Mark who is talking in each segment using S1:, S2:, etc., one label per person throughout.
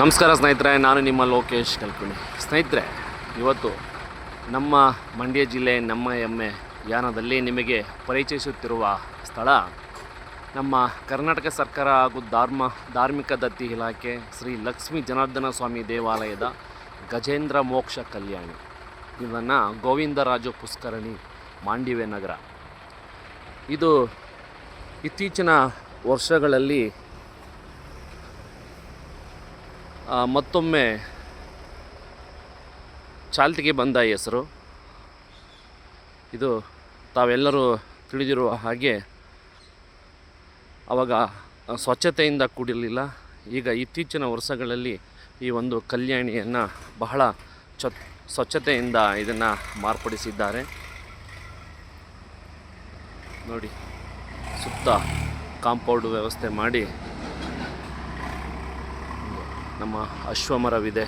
S1: ನಮಸ್ಕಾರ ಸ್ನೇಹಿತರೆ, ನಾನು ನಿಮ್ಮ ಲೋಕೇಶ್ ಕಲ್ಕುಣಿ. ಸ್ನೇಹಿತರೆ, ಇವತ್ತು ನಮ್ಮ ಮಂಡ್ಯ ಜಿಲ್ಲೆ, ನಮ್ಮ ಹೆಮ್ಮೆ ಯಾನದಲ್ಲಿ ನಿಮಗೆ ಪರಿಚಯಿಸುತ್ತಿರುವ ಸ್ಥಳ ನಮ್ಮ ಕರ್ನಾಟಕ ಸರ್ಕಾರ ಹಾಗೂ ಧಾರ್ಮ, ಧಾರ್ಮಿಕ ದತ್ತಿ ಇಲಾಖೆ ಶ್ರೀ ಲಕ್ಷ್ಮೀ ಜನಾರ್ದನ ಸ್ವಾಮಿ ದೇವಾಲಯದ ಗಜೇಂದ್ರ ಮೋಕ್ಷ ಕಲ್ಯಾಣಿ. ಇದನ್ನು ಗೋವಿಂದರಾಜು ಪುಷ್ಕರಣಿ ಮಾಂಡಿವೆ ನಗರ. ಇದು ಇತ್ತೀಚಿನ ವರ್ಷಗಳಲ್ಲಿ ಮತ್ತೊಮ್ಮೆ ಚಾಲ್ತಿಗೆ ಬಂದ ಹೆಸರು. ಇದು ತಾವೆಲ್ಲರೂ ತಿಳಿದಿರುವ ಹಾಗೆ ಆವಾಗ ಸ್ವಚ್ಛತೆಯಿಂದ ಕೂಡಿರಲಿಲ್ಲ. ಈಗ ಇತ್ತೀಚಿನ ವರ್ಷಗಳಲ್ಲಿ ಈ ಒಂದು ಕಲ್ಯಾಣಿಯನ್ನು ಬಹಳ ಚ ಸ್ವಚ್ಛತೆಯಿಂದ ಇದನ್ನು ಮಾರ್ಪಡಿಸಿದ್ದಾರೆ. ನೋಡಿ, ಸುತ್ತ ಕಾಂಪೌಂಡ್ ವ್ಯವಸ್ಥೆ ಮಾಡಿ ನಮ್ಮ ಅಶ್ವಮರವಿದೆ.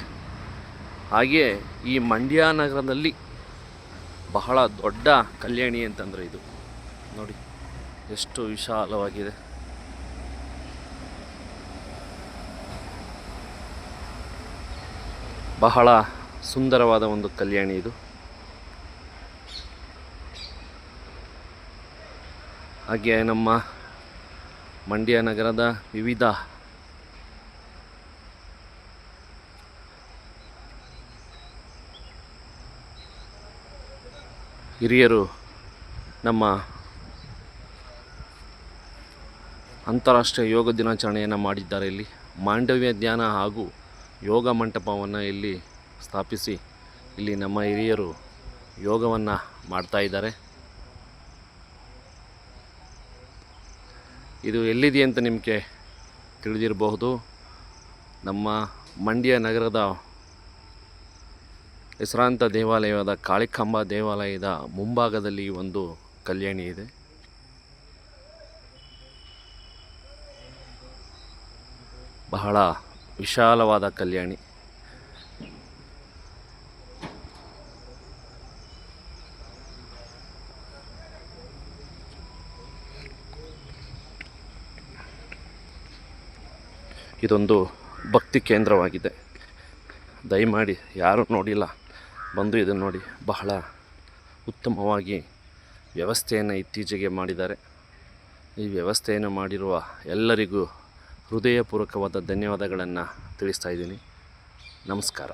S1: ಹಾಗೆಯೇ ಈ ಮಂಡ್ಯ ನಗರದಲ್ಲಿ ಬಹಳ ದೊಡ್ಡ ಕಲ್ಯಾಣಿ ಅಂತಂದರೆ ಇದು. ನೋಡಿ, ಎಷ್ಟು ವಿಶಾಲವಾಗಿದೆ. ಬಹಳ ಸುಂದರವಾದ ಒಂದು ಕಲ್ಯಾಣಿ ಇದು. ಹಾಗೆ ನಮ್ಮ ಮಂಡ್ಯ ನಗರದ ವಿವಿಧ ಹಿರಿಯರು, ನಮ್ಮ ಅಂತಾರಾಷ್ಟ್ರೀಯ ಯೋಗ ದಿನಾಚರಣೆಯನ್ನು ಮಾಡಿದ್ದಾರೆ ಇಲ್ಲಿ. ಮಾಂಡವ್ಯ ಧ್ಯಾನ ಹಾಗೂ ಯೋಗ ಮಂಟಪವನ್ನು ಇಲ್ಲಿ ಸ್ಥಾಪಿಸಿ ಇಲ್ಲಿ ನಮ್ಮ ಹಿರಿಯರು ಯೋಗವನ್ನು ಮಾಡ್ತಾ ಇದ್ದಾರೆ. ಇದು ಎಲ್ಲಿದೆ ಅಂತ ನಿಮಗೆ ತಿಳಿದಿರಬಹುದು. ನಮ್ಮ ಮಂಡ್ಯ ನಗರದ ಹೆಸರಾಂತ ದೇವಾಲಯವಾದ ಕಾಳಿಕಾಂಬ ದೇವಾಲಯದ ಮುಂಭಾಗದಲ್ಲಿ ಒಂದು ಕಲ್ಯಾಣಿ ಇದೆ. ಬಹಳ ವಿಶಾಲವಾದ ಕಲ್ಯಾಣಿ. ಇದೊಂದು ಭಕ್ತಿ ಕೇಂದ್ರವಾಗಿದೆ. ದಯಮಾಡಿ ಯಾರು ನೋಡಿಲ್ಲ. ಬಂದು ಇದನ್ನು ನೋಡಿ ಬಹಳ ಉತ್ತಮವಾಗಿ ವ್ಯವಸ್ಥೆಯನ್ನು ಇತ್ತೀಚೆಗೆ ಮಾಡಿದ್ದಾರೆ. ಈ ವ್ಯವಸ್ಥೆಯನ್ನು ಮಾಡಿರುವ ಎಲ್ಲರಿಗೂ ಹೃದಯಪೂರ್ವಕವಾದ ಧನ್ಯವಾದಗಳನ್ನು ತಿಳಿಸ್ತಾ ಇದ್ದೀನಿ. ನಮಸ್ಕಾರ.